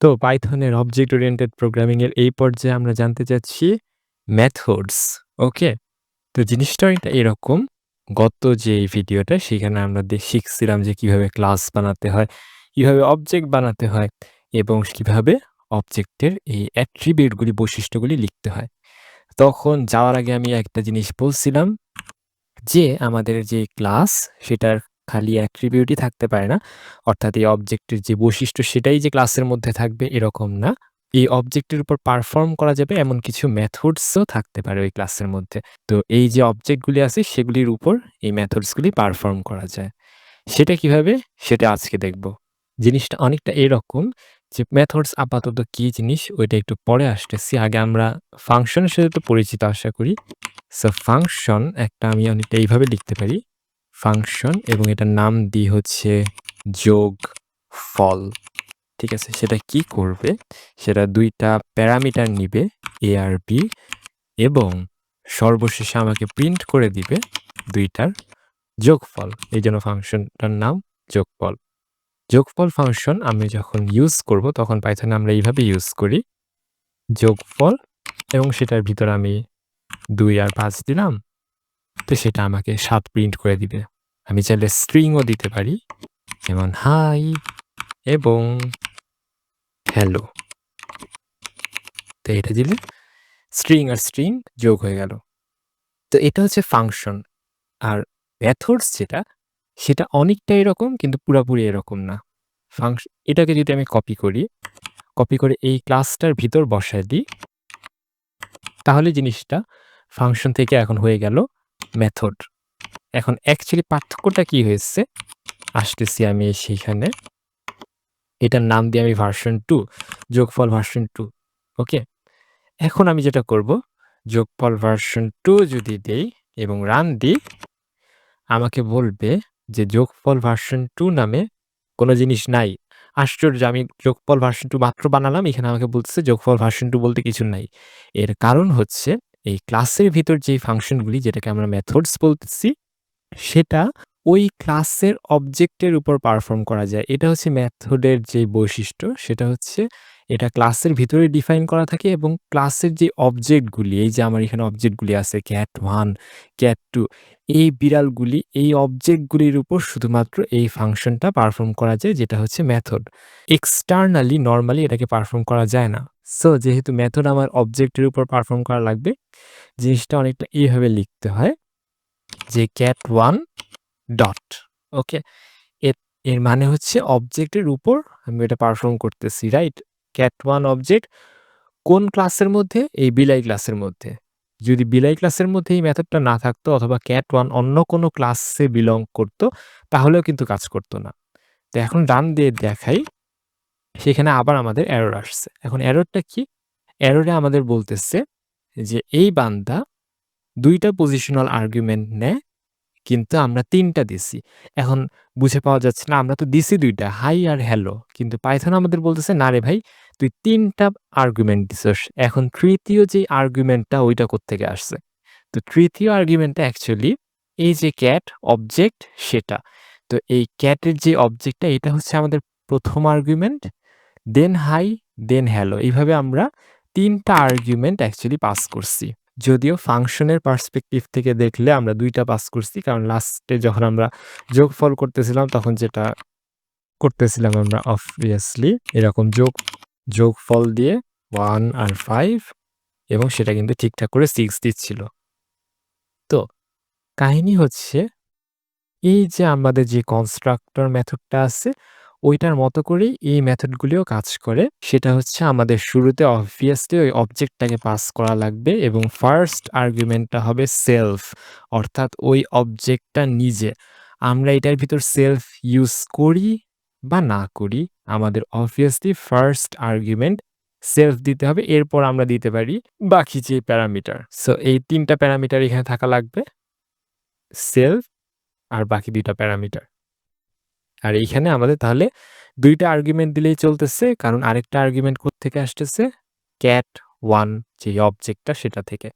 তো পাইথনের object oriented programming এর এই পর্যায়ে আমরা জানতে চাচ্ছি মেথডস। ওকে? তো জিনিসটা এরকম। গত যে ভিডিওটা সেখানে আমরা শিখছিলাম যে কীভাবে ক্লাস বানাতে হয়, কীভাবে অবজেক্ট বানাতে হয় এবং কীভাবে অবজেক্টের এই অ্যাট্রিবিউটগুলি বৈশিষ্ট্যগুলি লিখতে হয়। তখন যাওয়ার আগে আমি একটা জিনিস বলছিলাম যে আমাদের যে ক্লাস সেটার খালি অ্যাট্রিবিউটই থাকতে পারে না। অর্থাৎ এই অবজেক্টের যে বৈশিষ্ট্য সেটাই যে ক্লাসের মধ্যে থাকবে এরকম না। এই অবজেক্টের উপর পারফর্ম করা যাবে এমন কিছু মেথডসও থাকতে পারে ওই ক্লাসের মধ্যে। তো এই যে অবজেক্টগুলি আছে সেগুলির উপর এই মেথডসগুলি পারফর্ম করা যায়। সেটা কীভাবে? সেটা আজকে দেখব। জিনিসটা অনেকটা এরকম যে মেথডস আপাতত কি জিনিস ওইটা একটু পরে আসতেছি। আগে আমরা ফাংশনের সাথে তো পরিচিত আশা করি। সো ফাংশন একটা আমি অনেকটা এইভাবে লিখতে পারি। ফাংশন এবং এটার নাম দিই হচ্ছে যোগফল। ঠিক আছে? সেটা কি করবে? সেটা ২ টা প্যারামিটার নিবে, a আর b, এবং সর্বশেষে আমাকে প্রিন্ট করে দিবে ২ টার যোগফল। এইজন্য ফাংশনটার নাম যোগফল। যোগফল ফাংশন আমি যখন ইউজ করব, তখন পাইথনে আমরা এইভাবে ইউজ করি। যোগফল এবং সেটার ভিতরে আমি ২ আর ৫ দিলাম। তো সেটা আমাকে ৭ প্রিন্ট করে দিবে। আমি চাইলে স্ট্রিংও দিতে পারি। যেমন হাই এবং হ্যালো। তো এটা দিলে স্ট্রিং আর স্ট্রিং যোগ হয়ে গেল। তো এটা হচ্ছে ফাংশন। আর মেথডস যেটা সেটা অনেকটা এরকম কিন্তু পুরাপুরি এরকম না। ফাংশ এটাকে যদি আমি কপি করি, কপি করে এই ক্লাসটার ভিতর বসায় দিই তাহলে জিনিসটা ফাংশন থেকে এখন হয়ে গেল মেথড। এখন অ্যাকচুয়ালি পার্থক্যটা কি হয়েছে? আসতেছি আমি সেইখানে। এটার নাম দিয়ে আমি ভার্সন টু যোগফল ভার্সন টু ওকে? এখন আমি যেটা করব, যোগফল ভার্সন টু যদি দেই এবং রান দিই, আমাকে বলবে যে যোগফল ভার্সন টু নামে কোনো জিনিস নাই। আশ্চর্য, আমি যোগফল ভার্সন টু মাত্র বানালাম। এখানে আমাকে বলতেছে যোগফল ভার্সন টু বলতে কিছু নাই। এর কারণ হচ্ছে এই ক্লাসের ভিতর যে ফাংশনগুলি যেটাকে আমরা মেথডস বলতেছি, সেটা ওই ক্লাসের অবজেক্টের উপর পারফর্ম করা যায়। এটা হচ্ছে মেথডের যে বৈশিষ্ট্য, সেটা হচ্ছে এটা ক্লাসের ভিতরে ডিফাইন করা থাকে এবং ক্লাসের যে অবজেক্টগুলি এই যে আমার এখানে অবজেক্টগুলি আছে ক্যাট ওয়ান ক্যাট টু এই বিড়ালগুলি, এই অবজেক্টগুলির উপর শুধুমাত্র এই ফাংশনটা পারফর্ম করা যায়, যেটা হচ্ছে মেথড। এক্সটার্নালি নর্মালি এটাকে পারফর্ম করা যায় না। সো যেহেতু মেথড আমার অবজেক্টের উপর পারফর্ম করা লাগবে, জিনিসটা অনেকটা এইভাবে লিখতে হয় যে ক্যাট ওয়ান ডট ওকে? এর এর মানে হচ্ছে অবজেক্টের উপর আমি এটা পারফর্ম করতেছি রাইট? ক্যাট ওয়ান অবজেক্ট কোন ক্লাসের মধ্যে? এই বিলাই ক্লাসের মধ্যে। যদি বিলাই ক্লাসের মধ্যে এই মেথডটা না থাকতো অথবা ক্যাট ওয়ান অন্য কোনো ক্লাসে বিলং করতো, তাহলেও কিন্তু কাজ করতো না। তো এখন ডান দিয়ে দেখাই। সেখানে আবার আমাদের এরর আসছে। এখন এররটা কি? এররে আমাদের বলতেছে যে এই বান্দা দুইটা পজিশনাল আর্গুমেন্ট নেয় কিন্তু আমরা ৩ টা দিছি। এখন বুঝে পাওয়া যাচ্ছে না আমরা তো দিছি দুইটা হাই আর হ্যালো। কিন্তু পাইথন আমাদের বলতেছে না রে ভাই তুই তিনটা আর্গুমেন্ট দিছস। এখন তৃতীয় যে আর্গুমেন্টটা ওইটা কোত্থেকে আসছে? তো তৃতীয় আর্গুমেন্টটা অ্যাকচুয়ালি এই যে ক্যাট অবজেক্ট সেটা। তো এই ক্যাটের যে অবজেক্টটা এটা হচ্ছে আমাদের প্রথম argument, then hi, then hello. এইভাবে আমরা ৩ টা আর্গুমেন্ট অ্যাকচুয়ালি পাস করছি। যদিও ফাংশনের পার্সপেক্টিভ থেকে দেখলে আমরা দুইটা পাস করছি। কারণ লাস্টে যখন আমরা যোগফল করতেছিলাম তখন যেটা করতেছিলাম আমরা অবভিয়াসলি এরকম যোগ যোগফল দিয়ে ওয়ান আর ফাইভ এবং সেটা কিন্তু ঠিকঠাক করে সিক্স দিচ্ছিল। তো কাহিনী হচ্ছে এই যে আমাদের যে কনস্ট্রাক্টর মেথডটা আছে ওইটার মতো করেই এই মেথডগুলিও কাজ করে। সেটা হচ্ছে আমাদের শুরুতে অবভিয়াসলি ওই অবজেক্টটাকে পাস করা লাগবে এবং ফার্স্ট আর্গুমেন্টটা হবে সেলফ অর্থাৎ ওই অবজেক্টটা নিজে। আমরা এটার ভিতর সেলফ ইউজ করি বা না করি, আমাদের অবভিয়াসলি ফার্স্ট আর্গুমেন্ট সেলফ দিতে হবে। এরপর আমরা দিতে পারি বাকি যে প্যারামিটার। সো এই তিনটা প্যারামিটার এখানে থাকা লাগবে। সেলফ আর বাকি ২ টা প্যারামিটার। আর এইখানে আমাদের তাহলে ২ টা আর্গুমেন্ট দিলেই চলতেছে। কারণ আরেকটা আর্গুমেন্ট কোত্থেকে আসতেছে? ক্যাট ওয়ান যে অবজেক্টটা সেটা থেকে।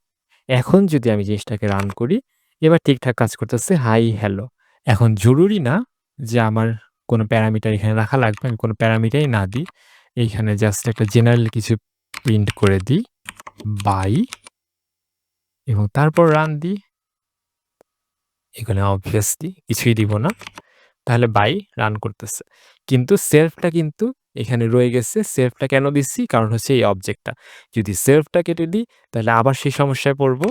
এখন যদি আমি জিনিসটাকে রান করি, এবার ঠিকঠাক কাজ করতেছে হাই, হ্যালো। এখন জরুরি না যে আমার কোনো প্যারামিটার এখানে রাখা লাগবে। আমি কোনো প্যারামিটারই না দিই। এইখানে জাস্ট একটা জেনারেল কিছু প্রিন্ট করে দিই বাই এবং তারপর রান দিই এখানে অবভিয়াসলি কিছুই দিব না তাহলে বাই রান করতেছে। কিন্তু সেলফটা কিন্তু এখানে রয়ে গেছে, সেলফটা কেন দিচ্ছি? কারণ হচ্ছে এই অবজেক্টটা যদি সেলফটা কেটে দিই, তাহলে আবার সেই সমস্যায় পড়ব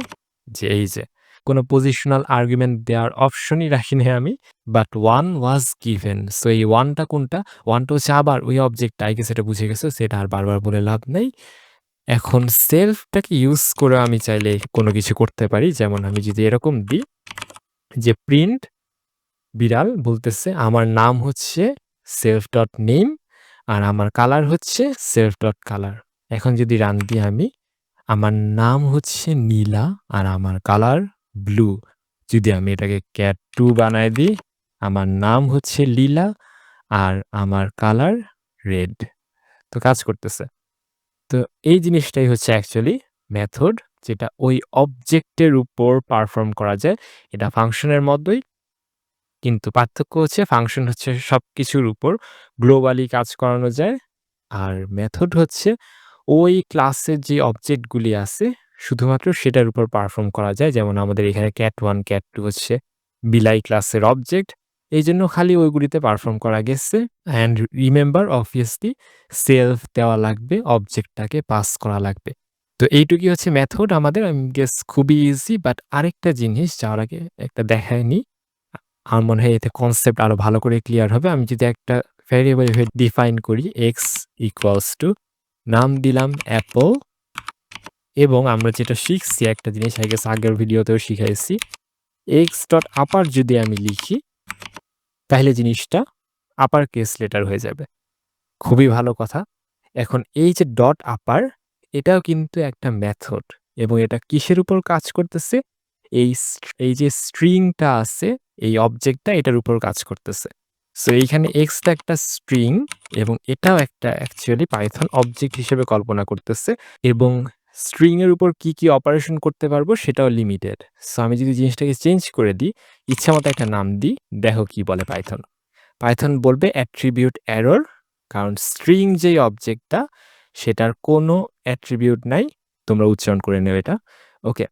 যে এই যে, কোনো পজিশনাল আর্গুমেন্ট দেওয়ার অপশনই রাখিনি আমি but one was given so এই ওয়ানটা কোনটা? ওয়ানটা হচ্ছে আবার ওই অবজেক্টটা আগে সেটা বুঝে গেছে সেটা আর বারবার বলে লাভ নেই। এখন সেলফটাকে ইউজ করে আমি চাইলে কোনো কিছু করতে পারি। যেমন আমি যদি এরকম দিই যে প্রিন্ট বিড়াল বলতেছে, আমার নাম হচ্ছে সেলফ ডট নেম আর আমার কালার হচ্ছে সেলফ ডট কালার এখন যদি রান দিই আমি, আমার নাম হচ্ছে নীলা আর আমার কালার ব্লু যদি আমি এটাকে ক্যাট টু বানায় দিই, আমার নাম হচ্ছে লীলা আর আমার কালার রেড তো কাজ করতেছে। তো এই জিনিসটাই হচ্ছে অ্যাকচুয়ালি মেথড যেটা ওই অবজেক্টের উপর পারফর্ম করা যায়। এটা ফাংশনের মতোই কিন্তু পার্থক্য হচ্ছে ফাংশন হচ্ছে সব কিছুর উপর। গ্লোবালি কাজ করানো যায়। আর মেথড হচ্ছে ওই ক্লাসের যে অবজেক্টগুলি আছে, শুধুমাত্র সেটার উপর পারফর্ম করা যায়। যেমন আমাদের এখানে ক্যাট ওয়ান ক্যাট টু হচ্ছে বিলাই ক্লাসের অবজেক্ট এই জন্য খালি ওইগুলিতে পারফর্ম করা গেছে। অ্যান্ড রিমেম্বার অবভিয়াসলি সেলফ দেওয়া লাগবে অবজেক্টটাকে পাস করা লাগবে। তো এইটুকুই হচ্ছে মেথড আমাদের আমি গেস খুবই ইজি বাট আরেকটা জিনিস যাওয়ার আগে একটা দেখায়নি আমার মনে হয় এতে কনসেপ্ট আরও ভালো করে ক্লিয়ার হবে। আমি যদি একটা ভ্যারিয়েবল ডিফাইন করি এক্স ইকুয়ালস টু নাম দিলাম অ্যাপল এবং আমরা যেটা শিখছি, একটা জিনিস আই গেস আগের ভিডিওতেও শিখাইছি এক্স ডট আপার যদি আমি লিখি, তাহলে জিনিসটা আপার কেস লেটার হয়ে যাবে। খুবই ভালো কথা। এখন এই যে ডট আপার এটাও কিন্তু একটা মেথড এবং এটা কিসের উপর কাজ করতেছে? এই এই যে স্ট্রিংটা আছে, এই অবজেক্টটা এটার উপর কাজ করতেছে। সো এইখানে এক্সটা একটা স্ট্রিং এবং এটাও একটা অ্যাকচুয়ালি পাইথন অবজেক্ট হিসেবে কল্পনা করতেছে এবং স্ট্রিং এর উপর কি কি অপারেশন করতে পারব সেটাও লিমিটেড সো আমি যদি জিনিসটাকে চেঞ্জ করে দিই, ইচ্ছা মতো একটা নাম দিই, দেখো কি বলে পাইথন পাইথন বলবে অ্যাট্রিবিউট এরর কারণ স্ট্রিং যেই অবজেক্টটা সেটার কোনো অ্যাট্রিবিউট নাই, তোমরা উচ্চারণ করে নেবে এটা। ওকে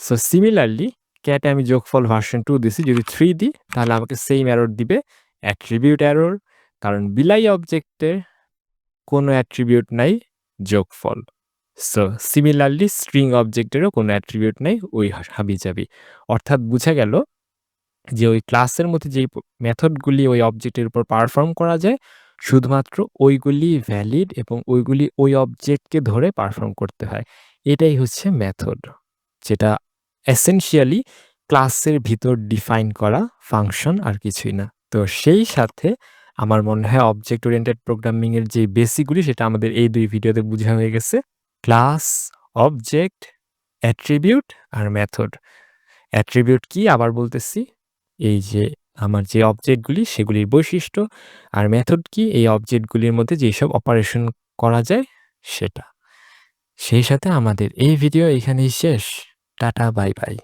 সো সিমিলারলি ক্যাটে আমি যোগফল ভার্সন টু দিছি, যদি থ্রি দিই তাহলে আমাকে সেম এরর দিবে অ্যাট্রিবিউট অ্যারোর কারণ বিলাই অবজেক্টের কোনো অ্যাট্রিবিউট নাই যোগফল সো সিমিলারলি স্ট্রিং অবজেক্টেরও কোনো অ্যাট্রিবিউট নেই, ওই হাবি যাবি। অর্থাৎ বোঝা গেল যে ওই ক্লাসের মধ্যে যেই মেথডগুলি ওই অবজেক্টের উপর পারফর্ম করা যায়, শুধুমাত্র ওইগুলি ভ্যালিড এবং ওইগুলি ওই অবজেক্টকে ধরে পারফর্ম করতে হয়। এটাই হচ্ছে মেথড যেটা এসেনশিয়ালি ক্লাসের ভিতর ডিফাইন করা ফাংশন আর কিছুই না। তো সেই সাথে আমার মনে হয় অবজেক্ট ওরিয়েন্টেড প্রোগ্রামিংয়ের যে বেসিকগুলি সেটা আমাদের এই দুই ভিডিওতে বোঝা হয়ে গেছে। ক্লাস অবজেক্ট অ্যাট্রিবিউট আর মেথড অ্যাট্রিবিউট কি? আবার বলতেছি, এই যে আমার যে অবজেক্টগুলি সেগুলির বৈশিষ্ট্য আর মেথড কি? এই অবজেক্টগুলির মধ্যে যেসব অপারেশন করা যায়, সেটা। সেই সাথে আমাদের এই ভিডিও এখানেই শেষ। Tata bye bye.